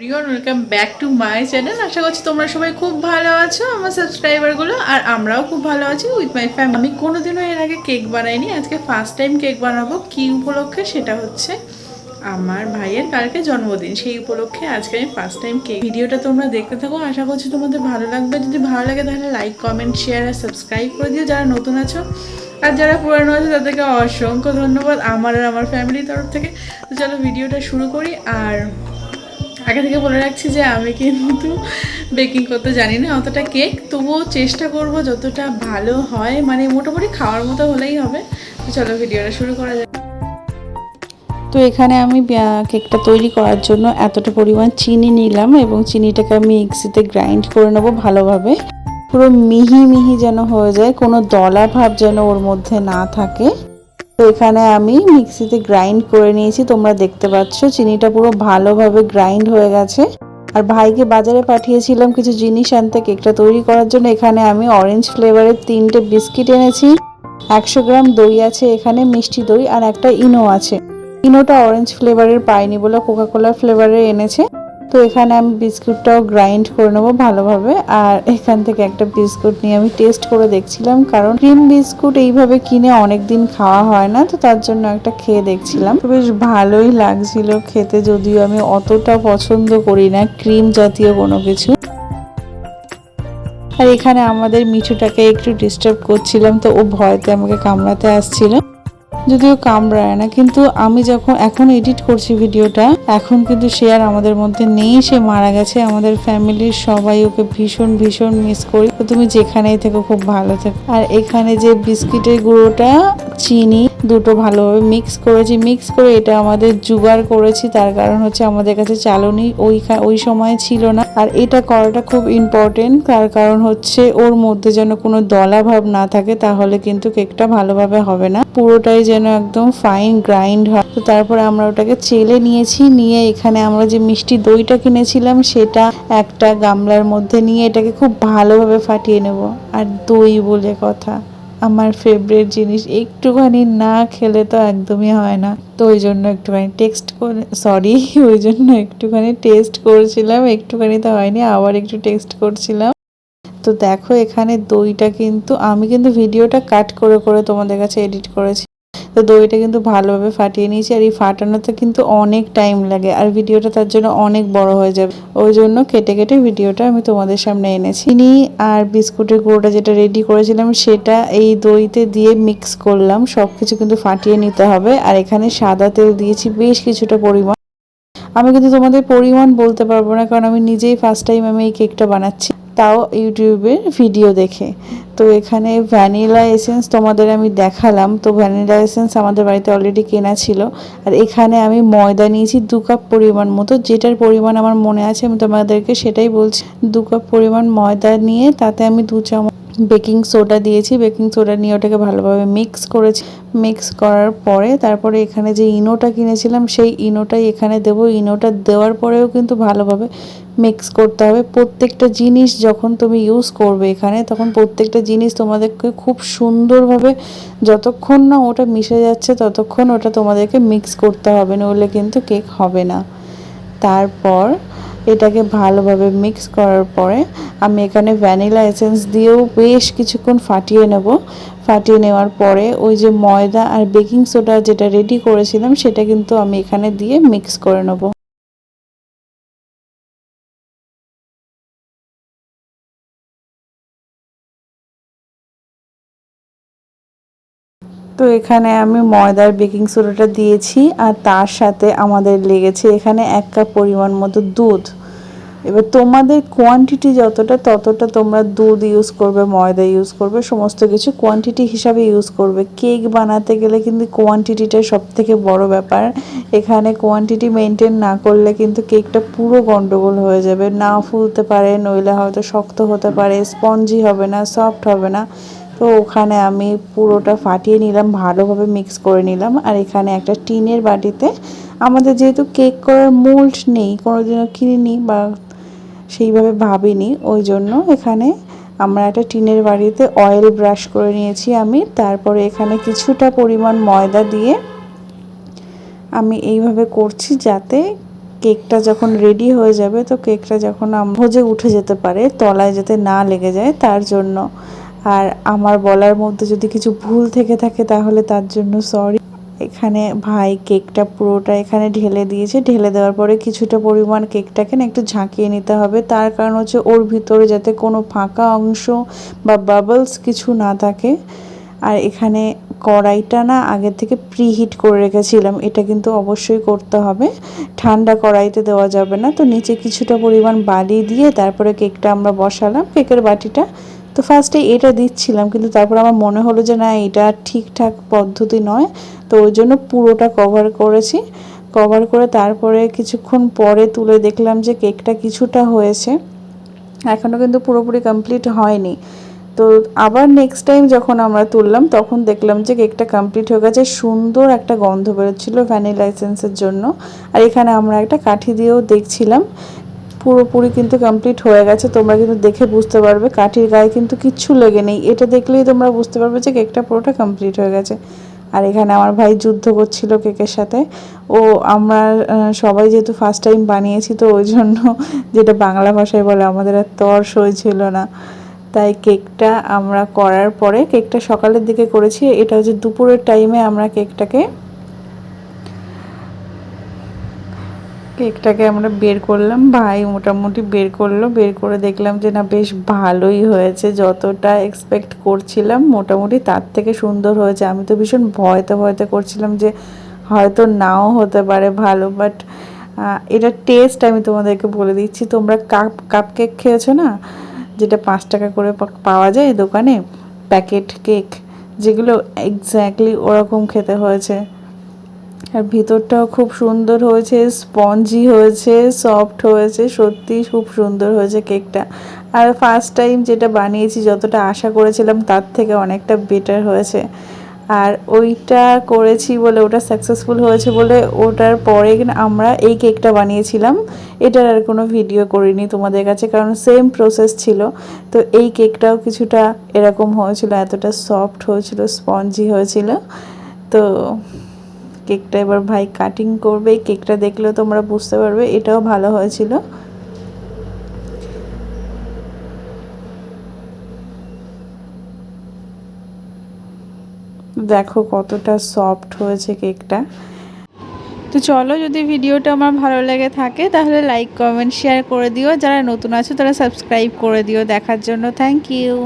Everyone welcome back to my channel আশা করছি তোমরা সবাই খুব ভালো আছো, আমার সাবস্ক্রাইবারগুলো আর আমরাও খুব ভালো আছি উইথ মাই ফ্যামিলি আমি কোনোদিনও এর আগে কেক বানাইনি, আজকে ফার্স্ট টাইম কেক বানাবো। কী উপলক্ষে? সেটা হচ্ছে আমার ভাইয়ের কালকে জন্মদিন। সেই উপলক্ষে আজকে আমি ফার্স্ট টাইম কেক ভিডিওটা তোমরা দেখতে থাকো। আশা করছি তোমাদের ভালো লাগবে। যদি ভালো লাগে তাহলে লাইক কমেন্ট শেয়ার আর সাবস্ক্রাইব করে দিও যারা নতুন আছো। আর যারা পুরানো আছে, তাদেরকে অসংখ্য ধন্যবাদ, আমার আর আমার ফ্যামিলির তরফ থেকে। তো চলো ভিডিওটা শুরু করি। আর আগে থেকে বলে রাখছি যে আমি কিন্তু বেকিং করতে জানি না অতটা কেক, তবুও চেষ্টা করব যতটা ভালো হয় মানে মোটামুটি খাওয়ার মতো হলেই হবে। চলো ভিডিওটা শুরু করা যাক। তো এখানে আমি কেকটা তৈরি করার জন্য এতটা পরিমাণ চিনি নিলাম এবং চিনিটাকে আমি মিক্সিতে গ্রাইন্ড করে নেব ভালোভাবে। পুরো মিহি মিহি যেন হয়ে যায়, কোনো দলা ভাব যেন ওর মধ্যে না থাকে। তো এখানে আমি মিক্সিতে গ্রাইন্ড করে নিয়েছি। তোমরা দেখতে পাচ্ছ, চিনিটা পুরো ভালোভাবে গ্রাইন্ড হয়ে গেছে। আর ভাইকে বাজারে পাঠিয়েছিলাম কিছু জিনিস আনতে, কেকটা তৈরি করার জন্য। এখানে আমি অরেঞ্জ ফ্লেভারের তিনটে বিস্কিট এনেছি। একশো গ্রাম দই আছে এখানে, মিষ্টি দই, আর একটা ইনো আছে। ইনোটা অরেঞ্জ ফ্লেভারের পাইনি বলে কোকা কোলা ফ্লেভারের এনেছে। তো এখানে আমি বিস্কুটটাও গ্রাইন্ড করে নেব ভালোভাবে। আর এখান থেকে একটা বিস্কুট নিয়ে আমি টেস্ট করে দেখছিলাম, কারণ ক্রিম বিস্কুট এইভাবে কিনে অনেক দিন খাওয়া হয় না, তো তার জন্য একটা খেয়ে দেখছিলাম। তো বেশ ভালোই লাগছিল খেতে, যদিও আমি অতটা পছন্দ করি না ক্রিম জাতীয় কোনো কিছু। আর এখানে আমাদের মিঠুটাকে একটু ডিস্টার্ব করছিলাম, তো ও ভয়তে আমাকে কামড়াতে আসছিল। যদিও কামড়ায় না, কিন্তু আমি যখন এখন এডিট করছি ভিডিওটা, এখন কিন্তু সে আর আমাদের মধ্যে নেই, সে মারা গেছে, আমাদের ফ্যামিলির সবাই ওকে ভীষণ ভীষণ মিস করি। তো তুমি যেখানেই থেকো খুব ভালো থেকো। আর এখানে যে বিস্কিটের গুঁড়োটা, চিনি দুটো ভালোভাবে মিক্স করেছি মিক্স করে এটা আমাদের জোগাড় করেছি, তার কারণ হচ্ছে আমাদের কাছে চালনি ওই ওই সময় ছিল না। আর এটা করাটা খুব ইম্পর্টেন্ট তার কারণ হচ্ছে ওর মধ্যে যেন কোনো দলা ভাব না থাকে, তাহলে কিন্তু কেকটা ভালোভাবে হবে না। পুরোটাই যেন একদম ফাইন গ্রাইন্ড হয়। তো তারপরে আমরা ওটাকে চেলে নিয়েছি, নিয়ে এখানে আমরা যে মিষ্টি দইটা কিনেছিলাম, সেটা একটা গামলার মধ্যে নিয়ে এটাকে খুব ভালোভাবে ফাটিয়ে নেব। আর দই বলে কথা। আমার ফেভারিট জিনিস, একটুখানি না খেলে তো একদমই হয় না। তো ওই জন্য একটুখানি টেক্সট করে সরি ওই জন্য একটুখানি টেস্ট করেছিলাম, একটুখানি তো হয়নি, আবার একটু টেস্ট করছিলাম। তো দেখো এখানে দইটা কিন্তু, আমি কিন্তু ভিডিওটা কাট করে করে তোমাদের কাছে এডিট করেছি। তো দইটা কিন্তু ভালোভাবে ফাটিয়ে নিয়েছি আর এই ফাটানোতে কিন্তু অনেক টাইম লাগে আর ভিডিওটা তার জন্য অনেক বড় হয়ে যাবে। ওই জন্য কেটে কেটে ভিডিওটা আমি তোমাদের সামনে এনেছি। চিনি আর বিস্কুটের গুঁড়োটা যেটা রেডি করেছিলাম সেটা এই দইতে দিয়ে মিক্স করলাম। সব কিছু কিন্তু ফাটিয়ে নিতে হবে আর এখানে সাদা তেল দিয়েছি বেশ কিছুটা পরিমাণ। আমি কিন্তু তোমাদের পরিমাণ বলতে পারব না কারণ আমি নিজেই ফার্স্ট টাইম আমি এই কেকটা বানাচ্ছি। তাও ইউটিউবের ভিডিও দেখে। তো এখানে ভ্যানিলা এসেন্স তোমাদের আমি দেখালাম। তো ভ্যানিলা এসেন্স আমাদের বাড়িতে অলরেডি কেনা ছিল। আর এখানে আমি ময়দা নিয়েছি দু কাপ পরিমাণ মতো। যেটার পরিমাণ আমার মনে আছে, আমি তোমাদেরকে সেটাই বলছি। দু কাপ পরিমাণ ময়দা নিয়ে তাতে আমি দু চামচ বেকিং সোডা দিয়েছি। বেকিং সোডা নিয়ে ওটাকে ভালোভাবে মিক্স করেছি। মিক্স করার পরে তারপরে এখানে যে ইনোটা কিনেছিলাম, সেই ইনোটাই এখানে দেবো। ইনোটা দেওয়ার পরেও কিন্তু ভালোভাবে মিক্স করতে হবে। প্রত্যেকটা জিনিস যখন তুমি ইউজ করবে এখানে, তখন প্রত্যেকটা জিনিস তোমাদেরকে খুব সুন্দরভাবে যতক্ষণ না ওটা মিশে যাচ্ছে, ততক্ষণ ওটা তোমাদেরকে মিক্স করতে হবে, নইলে কিন্তু কেক হবে না। তারপর এটাকে ভালোভাবে মিক্স করার পরে আমি এখানে ভ্যানিলা এসেন্স দিয়েও বেশ কিছুক্ষণ ফাটিয়ে নেব। ফাটিয়ে নেওয়ার পরে ওই যে ময়দা আর বেকিং সোডা যেটা রেডি করেছিলাম, সেটা কিন্তু আমি এখানে দিয়ে মিক্স করে নেব। তো এখানে আমি ময়দার বেকিং সোডাটা দিয়েছি আর তার সাথে আমাদের লেগেছে এখানে এক কাপ পরিমাণ মতো দুধ। এবার তোমাদের কোয়ান্টিটি যতটা, ততটা তোমরা দুধ ইউজ করবে, ময়দা ইউজ করবে, সমস্ত কিছু কোয়ান্টিটি হিসাবে ইউজ করবে। কেক বানাতে গেলে কিন্তু কোয়ান্টিটিটা সব থেকে বড় ব্যাপার। এখানে কোয়ান্টিটি মেনটেন না করলে কিন্তু কেকটা পুরো গন্ডগোল হয়ে যাবে। না ফুলতে পারে, নইলে হয়তো শক্ত হতে পারে স্পঞ্জি হবে না সফট হবে না। তো ওখানে আমি পুরোটা ফাটিয়ে নিলাম, ভালোভাবে মিক্স করে নিলাম। আর এখানে একটা টিনের বাটিতে আমাদের যেহেতু কেক করার মোল্ড নেই, কোনোদিনও কিনিনি বা সেইভাবে ভাবিনি। ওই জন্য এখানে আমরা একটা টিনের বাড়িতে অয়েল ব্রাশ করে নিয়েছি আমি। তারপরে এখানে কিছুটা পরিমাণ ময়দা দিয়ে আমি এইভাবে করছি যাতে কেকটা যখন রেডি হয়ে যাবে, তো কেকটা যখন ভোজে উঠে যেতে পারে, তলায় যাতে না লেগে যায়, তার জন্য। আর আমার বলার মধ্যে যদি কিছু ভুল থেকে থাকে, তাহলে তার জন্য সরি এখানে ভাই কেকটা পুরোটা এখানে ঢেলে দিয়েছে। ঢেলে দেওয়ার পরে কিছুটা পরিমাণ কেকটাকে না একটু ঝাঁকিয়ে নিতে হবে। তার কারণ হচ্ছে ওর ভিতরে যাতে কোনো ফাঁকা অংশ বা বাবলস কিছু না থাকে। আর এখানে কড়াইটা না আগের থেকে প্রিহিট করে রেখেছিলাম। এটা কিন্তু অবশ্যই করতে হবে। ঠান্ডা কড়াইতে দেওয়া যাবে না। তো নিচে কিছুটা পরিমাণ বালি দিয়ে তারপরে কেকটা আমরা বসালাম। কেকের বাটিটা তো ফার্স্টে এটা দিচ্ছিলাম, কিন্তু তারপর আমার মনে হলো যে না, এটা ঠিকঠাক পদ্ধতি নয়। তো ওই জন্য পুরোটা কভার করেছি। কভার করে তারপরে কিছুক্ষণ পরে তুলে দেখলাম যে কেকটা কিছুটা হয়েছে। এখনও কিন্তু পুরোপুরি কমপ্লিট হয়নি। তো আবার নেক্সট টাইম যখন আমরা তুললাম, তখন দেখলাম যে কেকটা কমপ্লিট হয়ে গেছে। সুন্দর একটা গন্ধ বেরোচ্ছিল ভ্যানিলা জন্য। আর এখানে আমরা একটা কাঠি দিয়েও দেখছিলাম। পুরোপুরি কিন্তু কমপ্লিট হয়ে গেছে। তোমরা কিন্তু দেখে বুঝতে পারবে, কাঠির গায়ে কিন্তু কিচ্ছু লেগে নেই। এটা দেখলেই তোমরা বুঝতে পারবে যে কেকটা পুরোটা কমপ্লিট হয়ে গেছে। আর এখানে আমার ভাই যুদ্ধ করছিল কেকের সাথে। ও আমরা সবাই যেহেতু ফার্স্ট টাইম বানিয়েছি, তো ওই জন্য যেটা বাংলা ভাষায় বলে, আমাদের আর তর সইছিল না। তাই কেকটা আমরা করার পরে, কেকটা সকালের দিকে করেছি। এটা হচ্ছে দুপুরের টাইমে আমরা কেকটাকে কেকটাকে আমরা বের করলাম। ভাই মোটামুটি বের করল। বের করে দেখলাম যে, না, বেশ ভালোই হয়েছে। যতটা এক্সপেক্ট করছিলাম, মোটামুটি তার থেকে সুন্দর হয়েছে। আমি তো ভীষণ ভয়তে ভয়তে করছিলাম যে, হয়তো নাও হতে পারে ভালো বাট এটা টেস্ট আমি তোমাদেরকে বলে দিচ্ছি। তোমরা কাপ কাপ কেক খেয়েছো না? যেটা পাঁচ টাকা করে পাওয়া যায় দোকানে? প্যাকেট কেক যেগুলো এক্স্যাক্টলি ওরকম খেতে হয়েছে। আর ভিতরটাও খুব সুন্দর হয়েছে, স্পঞ্জি হয়েছে সফট হয়েছে, সত্যি খুব সুন্দর হয়েছে কেকটা। আর ফার্স্ট টাইম যেটা বানিয়েছি, যতটা আশা করেছিলাম, তার থেকে অনেকটা বেটার হয়েছে। আর ওইটা করেছি বলে ওটা সাকসেসফুল হয়েছে বলে, ওটার পরে আমরা এই কেকটা বানিয়েছিলাম। এটার আর কোনো ভিডিও করিনি তোমাদের কাছে, কারণ সেম প্রসেস ছিল। তো এই কেকটাও কিছুটা এরকম হয়েছিল, এতটা সফট হয়েছিল স্পঞ্জি হয়েছিল। তো কেকটা এবার ভাই কাটিং করবে কেকটা দেখলেও তোমরা বুঝতে পারবে, এটাও ভালো হয়েছিল। দেখো কতটা সফট হয়েছে কেকটা। তো চলো যদি ভিডিওটা আমার ভালো লেগে থাকে, তাহলে লাইক কমেন্ট শেয়ার করে দিও। যারা নতুন আছো, তারা সাবস্ক্রাইব করে দিও। দেখার জন্য থ্যাংক ইউ